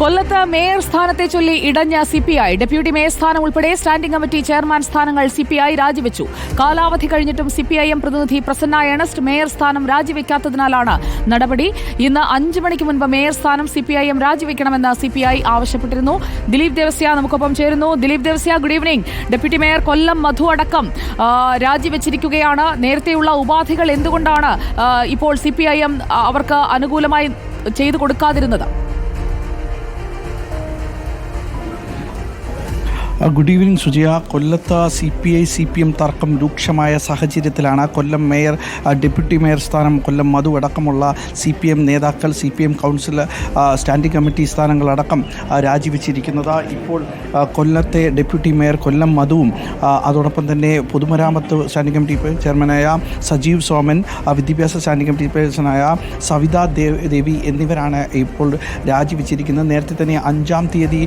കൊല്ലത്ത് മേയർ സ്ഥാനത്തെ ചൊല്ലി ഇടഞ്ഞ C P I deputy mayor സ്ഥാനം ഉൾപ്പെടെ സ്റ്റാൻഡിംഗ് കമ്മിറ്റി ചെയർമാൻ സ്ഥാനങ്ങൾ സി പി ഐ രാജിവെച്ചു. കാലാവധി കഴിഞ്ഞിട്ടും സി പി ഐ എം പ്രതിനിധി പ്രസന്ന ഏണസ്റ്റ് മേയർ സ്ഥാനം രാജിവെക്കാത്തതിനാലാണ് നടപടി. ഇന്ന് അഞ്ച് മണിക്ക് മുൻപ് മേയർ സ്ഥാനം സി പി ഐ എം രാജിവെക്കണമെന്ന് സി പി ഐ ആവശ്യപ്പെട്ടിരുന്നു. ദിലീപ് ദേവസ്യ നമുക്കൊപ്പം ചേരുന്നു. Dileep Devasya good evening deputy mayor Kollam Madhu അടക്കം രാജിവെച്ചിരിക്കുകയാണ്. നേരത്തെയുള്ള ഉപാധികൾ എന്തുകൊണ്ടാണ് ഇപ്പോൾ സി പി ഐ എം അവർക്ക് അനുകൂലമായി ചെയ്തു കൊടുക്കാതിരുന്നത്? Good evening Sujaya. കൊല്ലത്ത് C P I C P M തർക്കം രൂക്ഷമായ സാഹചര്യത്തിലാണ്. കൊല്ലം മേയർ ഡെപ്യൂട്ടി മേയർ സ്ഥാനം കൊല്ലം മധു അടക്കമുള്ള സി പി എം നേതാക്കൾ C P M council standing committee സ്ഥാനങ്ങളടക്കം രാജിവെച്ചിരിക്കുന്നത്. ഇപ്പോൾ കൊല്ലത്തെ ഡെപ്യൂട്ടി മേയർ കൊല്ലം മധുവും അതോടൊപ്പം തന്നെ പൊതുമരാമത്ത് സ്റ്റാൻഡിംഗ് കമ്മിറ്റി ചെയർമാനായ സജീവ് സോമൻ വിദ്യാഭ്യാസ സ്റ്റാൻഡിംഗ് കമ്മിറ്റി പേഴ്സണായ സവിത ദേവി എന്നിവരാണ് ഇപ്പോൾ രാജിവെച്ചിരിക്കുന്നത്. നേരത്തെ തന്നെ അഞ്ചാം തീയതി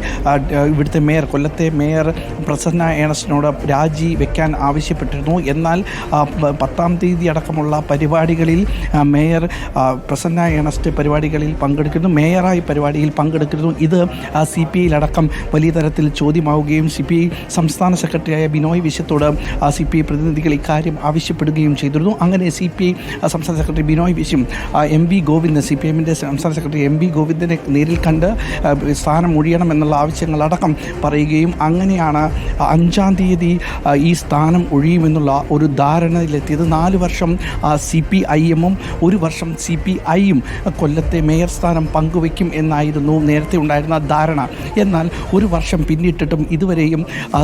ഇവിടുത്തെ മേയർ കൊല്ലത്തെ മേയർ പ്രസന്ന ഏണസ്റ്റിനോട് രാജി വെക്കാൻ ആവശ്യപ്പെട്ടിരുന്നു. എന്നാൽ പത്താം തീയതി അടക്കമുള്ള പരിപാടികളിൽ മേയർ പ്രസന്ന ഏണസ്റ്റ് പരിപാടികളിൽ പങ്കെടുക്കുന്നു. മേയറായി പരിപാടിയിൽ പങ്കെടുക്കുന്നു. ഇത് സി പി ഐയിലടക്കം വലിയ തരത്തിൽ ചോദ്യമാവുകയും സി പി ഐ സംസ്ഥാന സെക്രട്ടറിയായ ബിനോയ് വിശ്വത്തോട് സി പി ഐ പ്രതിനിധികൾ ഇക്കാര്യം ആവശ്യപ്പെടുകയും ചെയ്തിരുന്നു. അങ്ങനെ സി പി ഐ സംസ്ഥാന secretary Binoy Viswam M V Govindan C P എമ്മിന്റെ സംസ്ഥാന സെക്രട്ടറി എം വി ഗോവിന്ദനെ നേരിൽ കണ്ട് സ്ഥാനം ഒഴിയണമെന്നുള്ള ആവശ്യങ്ങളടക്കം പറയുകയും അങ്ങനെയാണ് അഞ്ചാം തീയതി ഈ സ്ഥാനം ഒഴിയുമെന്നുള്ള ഒരു ധാരണയിലെത്തിയത്. നാല് വർഷം സി പി ഐ എമ്മും ഒരു വർഷം സി പി ഐയും കൊല്ലത്തെ മേയർ സ്ഥാനം പങ്കുവയ്ക്കും എന്നായിരുന്നു നേരത്തെ ഉണ്ടായിരുന്ന ധാരണ. എന്നാൽ ഒരു വർഷം പിന്നിട്ടിട്ടും ഇതുവരെയും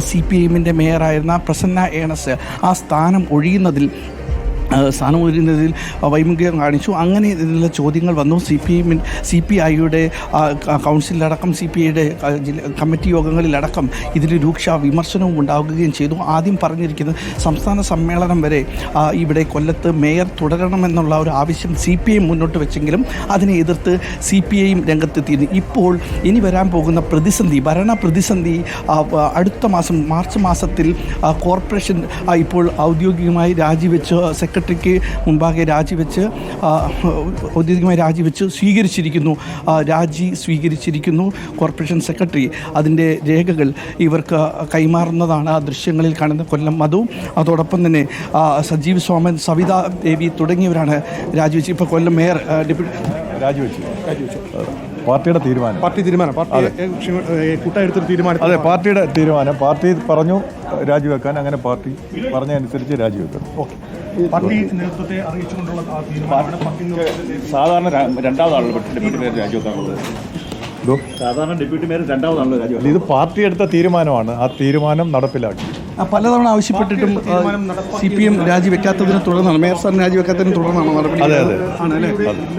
സി പി എമ്മിന്റെ മേയറായിരുന്ന പ്രസന്ന ഏണസ് ആ സ്ഥാനം ഒഴിയുന്നതിൽ ആ, സ്ഥാനം ഒഴിയുന്നതിൽ വൈമുഖ്യം കാണിച്ചു. അങ്ങനെ ഇതിലുള്ള ചോദ്യങ്ങൾ വന്നു. സി പി എമ്മിൻ സി പി ഐയുടെ കൗൺസിലടക്കം സി പി ഐയുടെ കമ്മിറ്റി യോഗങ്ങളിലടക്കം ഇതിൽ രൂക്ഷ വിമർശനവും ഉണ്ടാവുകയും ചെയ്തു. ആദ്യം പറഞ്ഞിരിക്കുന്നത് സംസ്ഥാന സമ്മേളനം വരെ ഇവിടെ കൊല്ലത്ത് മേയർ തുടരണമെന്നുള്ള ഒരു ആവശ്യം സി പി ഐ മുന്നോട്ട് വെച്ചെങ്കിലും അതിനെ എതിർത്ത് സി പി ഐയും രംഗത്തെത്തിയിരുന്നു. ഇപ്പോൾ ഇനി വരാൻ പോകുന്ന പ്രതിസന്ധി ഭരണ പ്രതിസന്ധി അടുത്ത മാസം മാർച്ച് മാസത്തിൽ കോർപ്പറേഷൻ ഇപ്പോൾ ഔദ്യോഗികമായി രാജിവെച്ച് സെക്രട്ടറിക്ക് മുമ്പാകെ രാജിവെച്ച് ഔദ്യോഗികമായി രാജിവെച്ച് സ്വീകരിച്ചിരിക്കുന്നു. രാജി സ്വീകരിച്ചിരിക്കുന്നു കോർപ്പറേഷൻ സെക്രട്ടറി. അതിന്റെ രേഖകൾ ഇവർക്ക് കൈമാറുന്നതാണ് ആ ദൃശ്യങ്ങളിൽ കാണുന്ന കൊല്ലം മധു. അതോടൊപ്പം തന്നെ സജീവ് സോമൻ സവിത ദേവി തുടങ്ങിയവരാണ് രാജിവെച്ച്. ഇപ്പോൾ കൊല്ലം മേയർ ഡെപ്യൂട്ടി രാജിവെച്ചു. പാർട്ടിയുടെ തീരുമാനം. പാർട്ടി തീരുമാനം. പാർട്ടി കൂട്ടായെടുത്തൊരു തീരുമാനം. അതെ പാർട്ടിയുടെ തീരുമാനം. പാർട്ടി പറഞ്ഞു രാജിവെക്കാൻ അങ്ങനെ പാർട്ടി പറഞ്ഞതനുസരിച്ച് രാജിവെക്കണം പാർട്ടി നേതൃത്വത്തെ അറിയിച്ചുകൊണ്ടുള്ള സാധാരണ രണ്ടാമതാണല്ലോ ഡെപ്യൂട്ടി മേയർ രാജിവെക്കാറുള്ളത് സാധാരണ ഡെപ്യൂട്ടി മേയർ രണ്ടാമതാണല്ലോ രാജിവെക്കുന്നത് ഇത് പാർട്ടി എടുത്ത തീരുമാനമാണ്. ആ തീരുമാനം നടപ്പിലാക്കി. പലതവണ ആവശ്യപ്പെട്ടിട്ടും സി പി എം രാജിവെക്കാത്തതിനെ തുടർന്നാണ് മേയർ സാറിന് രാജിവെക്കാത്തതിനെ തുടർന്നാണ് നടപടി അതെ, അതെ. ആണല്ലേ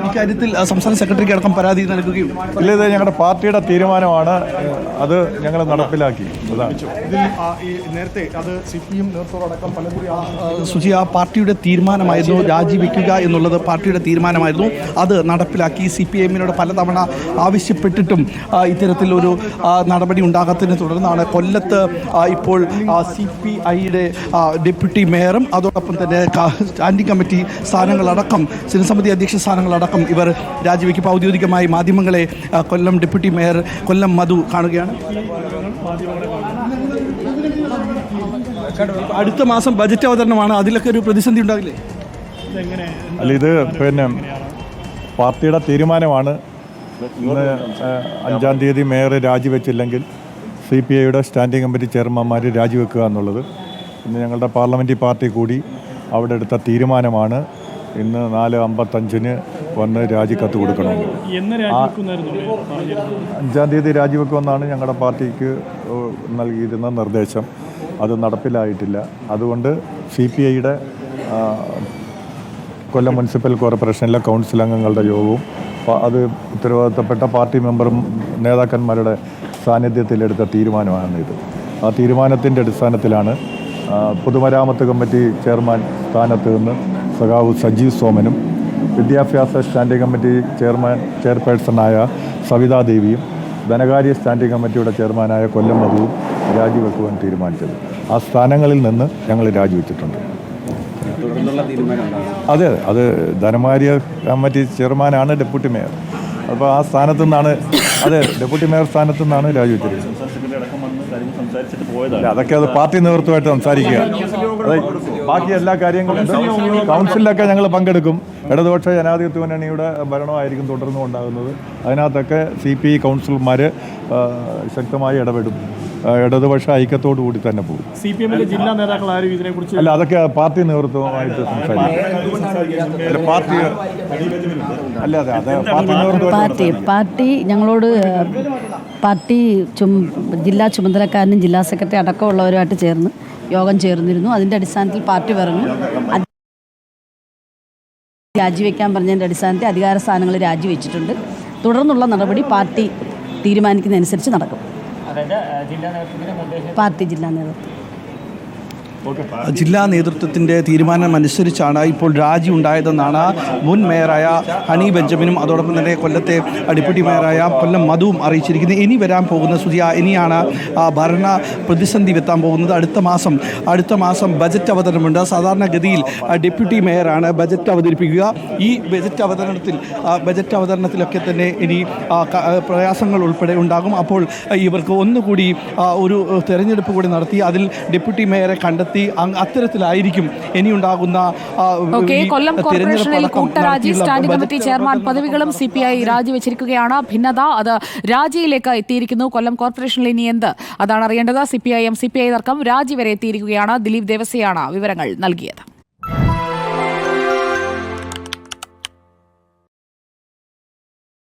ഇക്കാര്യത്തിൽ സംസ്ഥാന സെക്രട്ടറിക്ക് അടക്കം പരാതി നൽകുകയും ഇല്ല ഇത് ഞങ്ങളുടെ പാർട്ടിയുടെ തീരുമാനമാണ്. അത് ഞങ്ങൾ നടപ്പിലാക്കി. ഇതിൽ ഈ നേരത്തെ അത് സി പി എം നേതൃത്വമടക്കം പലകുറി ആ ആ, സുജി ആ പാർട്ടിയുടെ തീരുമാനമായിരുന്നു രാജിവെക്കുക എന്നുള്ളത് പാർട്ടിയുടെ തീരുമാനമായിരുന്നു. അത് നടപ്പിലാക്കി സി പി എമ്മിനോട് പലതവണ ആവശ്യപ്പെട്ടിട്ടും ഇത്തരത്തിലൊരു നടപടി ഉണ്ടാകാത്തതിനെ തുടർന്നാണ് കൊല്ലത്ത് ഇപ്പോൾ സി പി ഐയുടെ ഡെപ്യൂട്ടി മേയറും അതോടൊപ്പം തന്നെ സ്റ്റാൻഡിംഗ് കമ്മിറ്റി സ്ഥാനങ്ങളടക്കം ജനസമിതി അധ്യക്ഷ സ്ഥാനങ്ങളടക്കം ഇവർ രാജിവെക്കും. ഔദ്യോഗികമായി മാധ്യമങ്ങളെ കൊല്ലം ഡെപ്യൂട്ടി മേയർ കൊല്ലം മധു കാണുകയാണ്. അടുത്ത മാസം ബജറ്റ് അവതരണമാണ്. അതിലൊക്കെ ഒരു പ്രതിസന്ധി ഉണ്ടാകില്ലേ? അല്ല ഇത് പിന്നെ പാർട്ടിയുടെ തീരുമാനമാണ്. ഇന്ന് അഞ്ചാം തീയതി മേയർ രാജിവെച്ചില്ലെങ്കിൽ സി പി ഐയുടെ സ്റ്റാൻഡിംഗ് കമ്മിറ്റി ചെയർമാൻമാർ രാജിവെക്കുക എന്നുള്ളത്. ഇന്ന് ഞങ്ങളുടെ പാർലമെന്ററി പാർട്ടി കൂടി അവിടെ എടുത്ത തീരുമാനമാണ്. ഇന്ന് നാല് അമ്പത്തഞ്ചിന് വന്ന് രാജിക്കത്ത് കൊടുക്കണം. അഞ്ചാം തീയതി രാജിവെക്കുമെന്നാണ് ഞങ്ങളുടെ പാർട്ടിക്ക് നൽകിയിരുന്ന നിർദ്ദേശം. അത് നടപ്പിലായിട്ടില്ല. അതുകൊണ്ട് സി പി ഐയുടെ കൊല്ലം മുനിസിപ്പൽ കോർപ്പറേഷനിലെ കൗൺസിൽ അംഗങ്ങളുടെ യോഗവും അത് ഉത്തരവാദിത്തപ്പെട്ട പാർട്ടി മെമ്പറും നേതാക്കന്മാരുടെ സാന്നിധ്യത്തിലെടുത്ത തീരുമാനമാണ് ഇത് ആ തീരുമാനത്തിന്റെ അടിസ്ഥാനത്തിലാണ് പൊതുമരാമത്ത് കമ്മിറ്റി ചെയർമാൻ സ്ഥാനത്ത് നിന്ന് സഖാവ് സജീവ് സോമനും വിദ്യാഭ്യാസ സ്റ്റാൻഡിംഗ് കമ്മിറ്റി ചെയർമാൻ ചെയർപേഴ്സണായ സവിതാ ദേവിയും ധനകാര്യ സ്റ്റാൻഡിംഗ് കമ്മിറ്റിയുടെ ചെയർമാനായ കൊല്ലം മധുവും രാജിവെക്കുവാൻ തീരുമാനിച്ചത്. ആ സ്ഥാനങ്ങളിൽ നിന്ന് ഞങ്ങൾ രാജിവെച്ചിട്ടുണ്ട്. അതെ. അത് ധനകാര്യ കമ്മിറ്റി ചെയർമാനാണ് ഡെപ്യൂട്ടി മേയർ. അപ്പോൾ ആ സ്ഥാനത്തു നിന്നാണ് അതെ ഡെപ്യൂട്ടി മേയർ സ്ഥാനത്തു നിന്നാണ് രാജിവെച്ചിരിക്കുന്നത് അതൊക്കെ അത് പാർട്ടി നേതൃത്വമായിട്ട് സംസാരിക്കുക. അതെ ബാക്കി എല്ലാ കാര്യങ്ങളും കൗൺസിലൊക്കെ ഞങ്ങൾ പങ്കെടുക്കും. ഇടതുപക്ഷ ജനാധിപത്യ മുന്നണിയുടെ ഭരണമായിരിക്കും തുടർന്നും ഉണ്ടാകുന്നത്. അതിനകത്തൊക്കെ സി പി ഐ കൗൺസിലർമാർ ശക്തമായി ഇടപെടും. ഇടതുപക്ഷ ഐക്യത്തോടു കൂടി തന്നെ പോകും. സി പി എമ്മിലെ ജില്ലാ നേതാക്കൾ ആരും ഇതിനെക്കുറിച്ച് അല്ല അതൊക്കെ പാർട്ടി നേതൃത്വമായിട്ട് സംസാരിക്കും. അല്ല പാർട്ടി അല്ല അതെ അതെ പാർട്ടി പാർട്ടി ഞങ്ങളോട് പാർട്ടി ചും ജില്ലാ ചുമതലക്കാരനും ജില്ലാ സെക്രട്ടറി അടക്കമുള്ളവരുമായിട്ട് ചേർന്ന് യോഗം ചേർന്നിരുന്നു. അതിന്റെ അടിസ്ഥാനത്തിൽ പാർട്ടി പറഞ്ഞു രാജിവെക്കാൻ പറഞ്ഞതിന്റെ അടിസ്ഥാനത്തിൽ അധികാര സ്ഥാനങ്ങൾ രാജിവെച്ചിട്ടുണ്ട്. തുടർന്നുള്ള നടപടി പാർട്ടി തീരുമാനിക്കുന്നതനുസരിച്ച് നടക്കും. പാർട്ടി ജില്ലാ നേതൃത്വം. ജില്ലാ നേതൃത്വത്തിന്റെ തീരുമാനമനുസരിച്ചാണ് ഇപ്പോൾ രാജി ഉണ്ടായതെന്നാണ് മുൻ മേയറായ ഹണി ബെഞ്ചമിനും അതോടൊപ്പം തന്നെ കൊല്ലത്തെ ഡെപ്യൂട്ടി മേയറായ കൊല്ലം മധുവും അറിയിച്ചിരിക്കുന്നത് ഇനി വരാൻ പോകുന്ന സുധിയ ഇനിയാണ് ഭരണ പ്രതിസന്ധി എത്താൻ പോകുന്നത്. അടുത്ത മാസം അടുത്ത മാസം ബജറ്റ് അവതരണമുണ്ട്. സാധാരണഗതിയിൽ ഡെപ്യൂട്ടി മേയറാണ് ബജറ്റ് അവതരിപ്പിക്കുക. ഈ ബജറ്റ് അവതരണത്തിൽ ബജറ്റ് അവതരണത്തിലൊക്കെ തന്നെ ഇനി പ്രയാസങ്ങൾ ഉൾപ്പെടെ ഉണ്ടാകും. അപ്പോൾ ഇവർക്ക് ഒന്നുകൂടി ഒരു തെരഞ്ഞെടുപ്പ് കൂടി നടത്തി അതിൽ ഡെപ്യൂട്ടി മേയറെ കണ്ടെത്തി അങ് അത്തരത്തിലായിരിക്കും ഇനിയുണ്ടാകുന്ന കൊല്ലം കോർപ്പറേഷനിൽ കൂട്ടരാജി സ്റ്റാൻഡിംഗ് കമ്മിറ്റി ചെയർമാൻ പദവികളും സി പി ഐ രാജിവെച്ചിരിക്കുകയാണ്. ഭിന്നത അത് രാജിയിലേക്ക് എത്തിയിരിക്കുന്നു. കൊല്ലം കോർപ്പറേഷനിൽ ഇനി എന്ത്? അതാണ് അറിയേണ്ടത്. C P I M C P I തർക്കം രാജി വരെ എത്തിയിരിക്കുകയാണ്. ദിലീപ് ദേവസ്യയാണ് വിവരങ്ങൾ നൽകിയത്.